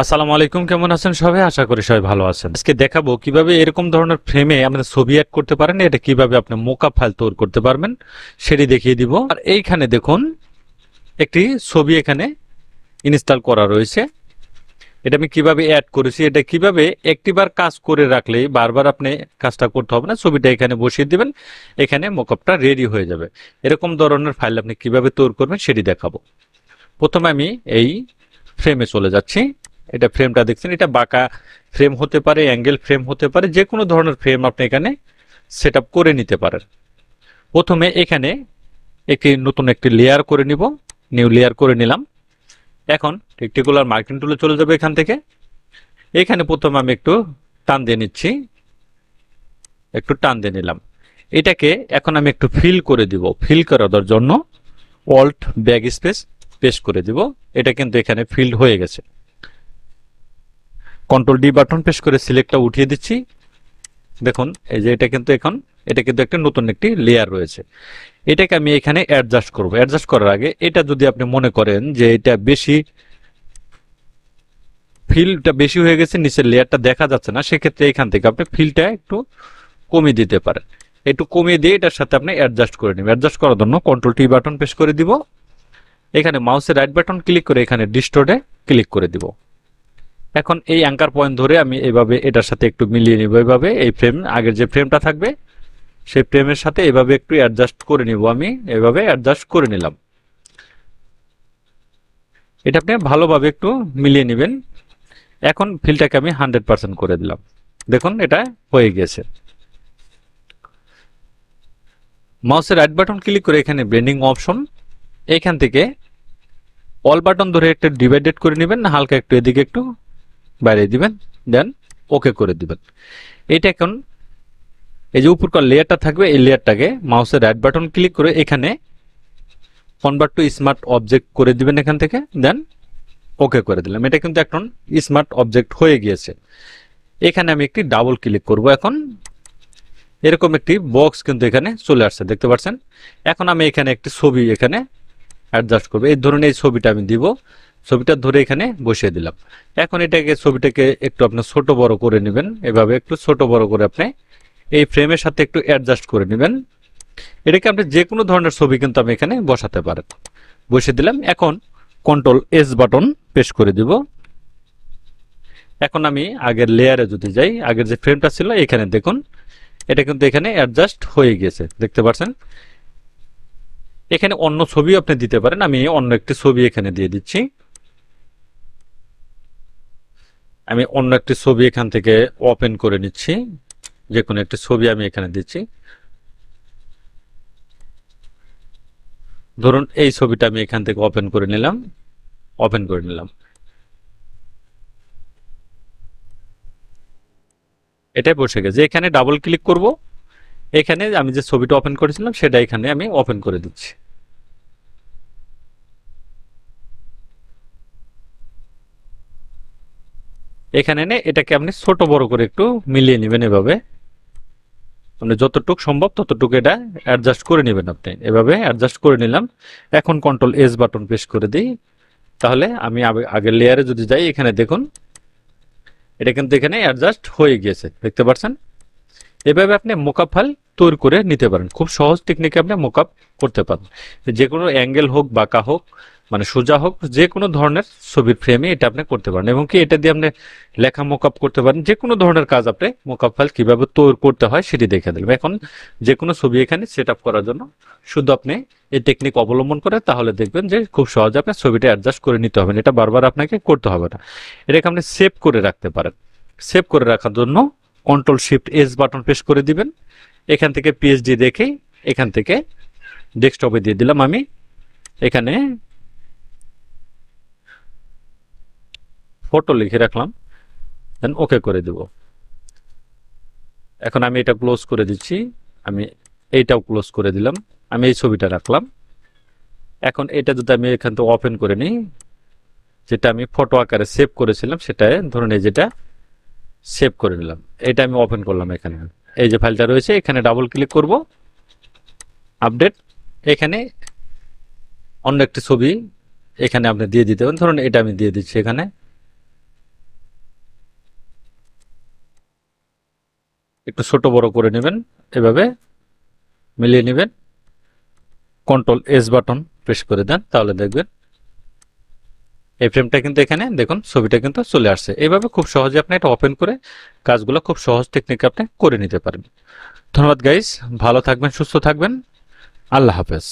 আসসালামু আলাইকুম, কেমন আছেন সবাই? আশা করি সবাই ভালো আছেন। আজকে দেখাবো কীভাবে এরকম ধরনের ফ্রেমে আমাদের ছবি অ্যাড করতে পারেন, এটা কীভাবে আপনি মোকআপ ফাইল তৈরি করতে পারবেন, সেটি দেখিয়ে দিব। আর এইখানে দেখুন, একটি ছবি এখানে ইনস্টল করা রয়েছে। এটা আমি কীভাবে অ্যাড করেছি, এটা কীভাবে একটিবার কাজ করে রাখলেই বারবার আপনি কাজটা করতে হবে না, ছবিটা এখানে বসিয়ে দিবেন, এখানে মোকআপটা রেডি হয়ে যাবে। এরকম ধরনের ফাইল আপনি কীভাবে তৈরি করবেন সেটি দেখাবো। প্রথমে আমি এই ফ্রেমে চলে যাচ্ছি। এটা ফ্রেমটা দেখছেন, এটা বাঁকা ফ্রেম হতে পারে অ্যাঙ্গেল ফ্রেম হতে পারে যে কোনো ধরনের ফ্রেম আপনি এখানে সেট করে নিতে পারেন। প্রথমে এখানে একটি নতুন একটি লেয়ার করে নিব নিউ লেয়ার করে নিলাম। এখন রেক্টিকুলার মার্কিং টুলে চলে যাবে এখান থেকে। এখানে প্রথমে আমি একটু টান দিয়ে নিচ্ছি। একটু টান দিয়ে নিলাম। এটাকে এখন আমি একটু ফিল করে দিব। ফিল করার জন্য অল্ট ব্যাগ স্পেস পেশ করে দিব। এটা কিন্তু এখানে ফিল্ড হয়ে গেছে। কন্ট্রোল ডি বাটন প্রেস করে সিলেক্টটা উঠিয়ে দিচ্ছি। দেখুন, এই যে এটা কিন্তু এখন, এটা কিন্তু একটা নতুন একটি লেয়ার রয়েছে। এটাকে আমি এখানে অ্যাডজাস্ট করব। অ্যাডজাস্ট করার আগে এটা যদি আপনি মনে করেন যে এটা বেশি ফিলটা বেশি হয়ে গেছে, নিচের লেয়ারটা দেখা যাচ্ছে না, সেক্ষেত্রে এখান থেকে আপনি ফিলটা একটু কমিয়ে দিতে পারেন। একটু কমিয়ে দিয়ে এটার সাথে আপনি অ্যাডজাস্ট করে নেবেন। অ্যাডজাস্ট করার জন্য কন্ট্রোল টি বাটন প্রেস করে দিব। এখানে মাউসের রাইট বাটন ক্লিক করে এখানে ডিস্টোরে ক্লিক করে দিব। এখন এই অ্যাঙ্কার পয়েন্ট ধরে আমি এভাবে এটার সাথে একটু মিলিয়ে নিব। এভাবে এই ফ্রেম আগের যে ফ্রেমটা থাকবে, সেই ফ্রেমের সাথে এভাবে একটু অ্যাডজাস্ট করে নিব আমি। এভাবে অ্যাডজাস্ট করে নিলাম। এটা আপনি ভালোভাবে একটু মিলিয়ে নেবেন। এখন ফিলটাকে আমি হান্ড্রেড পার্সেন্ট করে দিলাম। দেখুন, এটা হয়ে গেছে। মাউসের রাইট বাটন ক্লিক করে এখানে ব্লেন্ডিং অপশন এইখান থেকে অল বাটন ধরে একটা ডিভাইডেড করে নেবেন হালকা একটু এদিকে একটু বাইরে দিবেন, দেন ওকে করে দিবেন। এটা এখন এই যে উপরকার লেয়ারটা থাকবে, এই লেয়ারটাকে মাউসের রাইট বাটন ক্লিক করে এখানে কনভার্ট টু স্মার্ট অবজেক্ট করে দিবেন এখান থেকে, দেন ওকে করে দিলাম। এটা কিন্তু এখন স্মার্ট অবজেক্ট হয়ে গিয়েছে। এখানে আমি একটি ডাবল ক্লিক করব এখন। এরকম একটি বক্স কিন্তু এখানে চলে আসছে, দেখতে পাচ্ছেন? এখন আমি এখানে একটি ছবি এখানে অ্যাডজাস্ট করব। এই ধরনের এই ছবিটা আমি দিব। ছবিটা ধরে এখানে বসিয়ে দিলাম। এখন এটাকে, ছবিটাকে একটু আপনি ছোট বড় করে নেবেন। এভাবে একটু ছোট বড় করে আপনি এই ফ্রেমের সাথে একটু অ্যাডজাস্ট করে নেবেন। এটাকে আপনি যে কোনো ধরনের ছবি কিন্তু আমি এখানে বসাতে পারেন। বসিয়ে দিলাম। এখন কন্ট্রোল এস বাটন প্রেস করে দিব। এখন আমি আগের লেয়ারে যদি যাই, আগের যে ফ্রেমটা ছিল, এখানে দেখুন, এটা কিন্তু এখানে অ্যাডজাস্ট হয়ে গেছে। দেখতে পাচ্ছেন? এখানে অন্য ছবি আপনি দিতে পারেন। আমি অন্য একটি ছবি এখানে দিয়ে দিচ্ছি। আমি অন্য একটি ছবি এখান থেকে ওপেন করে নিচ্ছি। যে কোনো একটি ছবি আমি এখানে দিচ্ছি। ধরুন এই ছবিটা আমি এখান থেকে ওপেন করে নিলাম। ওপেন করে নিলাম। এটাই বসে গেছে। এখানে ডাবল ক্লিক করব। এখানে আমি যে ছবিটা ওপেন করেছিলাম, সেটা এখানে আমি ওপেন করে দিচ্ছি। এখানে এনে এটাকে আপনি ছোট বড় করে একটু মিলিয়ে নেবেন এভাবে। মানে যতটুক সম্ভব ততটুকু এটা অ্যাডজাস্ট করে নেবেন আপনি। এভাবে অ্যাডজাস্ট করে নিলাম। এখন কন্ট্রোল এস বাটন প্রেস করে দিই। তাহলে আমি আগে- আগের লেয়ারে যদি যাই, এখানে দেখুন, এটা কিন্তু এখানে অ্যাডজাস্ট হয়ে গিয়েছে। দেখতে পাচ্ছেন? এভাবে আপনি মোকআপ ফাইল তৈরি করে নিতে পারেন। খুব সহজ টেকনিকে আপনি মোকআপ করতে পারেন। যে কোনো অ্যাঙ্গেল হোক বাঁকা হোক মানে সোজা হোক, যে কোনো ধরনের ছবির ফ্রেমে এটা আপনি করতে পারেন। এবং কি এটা দিয়ে আপনি লেখা মোকআপ করতে পারেন। যে কোনো ধরনের কাজ আপনি মোকআপ ফাইল কীভাবে তৈরি করতে হয় সেটি দেখে দিলাম এখন যে কোনো ছবি এখানে সেট করার জন্য শুধু আপনি এই টেকনিক অবলম্বন করে তাহলে দেখবেন যে খুব সহজে আপনার ছবিটা অ্যাডজাস্ট করে নিতে হবে এটা বারবার আপনাকে করতে হবে না। এটাকে আপনি সেভ করে রাখতে পারেন। সেভ করে রাখার জন্য control shift S button press করে দিবেন। এখান থেকে পিএইচডি দেখে এখান থেকে ডেস্কটপে দিয়ে দিলাম আমি। এখানে ফটো লিখে রাখলাম দেন ওকে করে দেব। এখন আমি এটা ক্লোজ করে দিচ্ছি, আমি এইটাও ক্লোজ করে দিলাম, আমি এই ছবিটা রাখলাম। এখন এটা যদি আমি এখান থেকে ওপেন করে নিই, যেটা আমি ফটো আকারে সেভ করেছিলাম, সেটা ধরুন এই যেটা সেভ করে নিলাম। এটা আমি ওপেন করলাম এখানে। এই যে ফাইলটা রয়েছে, এখানে ডাবল ক্লিক করব। আপডেট এখানে অন্য একটি ছবি এখানে আপনি দিয়ে দিতে পারেন। ধরুন এটা আমি দিয়ে দিচ্ছি এখানে। একটু ছোট বড় করে নেবেন, এভাবে মিলিয়ে নেবেন। কন্ট্রোল এস বাটন প্রেস করে দেন, তাহলে দেখবেন এই ফ্রেমটা কিন্তু এখানে, দেখুন, ছবিটা কিন্তু চলে আসছে। এইভাবে খুব সহজে আপনি এটা ওপেন করে কাজগুলো খুব সহজ টেকনিকে আপনি করে নিতে পারবেন। ধন্যবাদ গাইস ভালো থাকবেন, সুস্থ থাকবেন। আল্লাহ হাফেজ।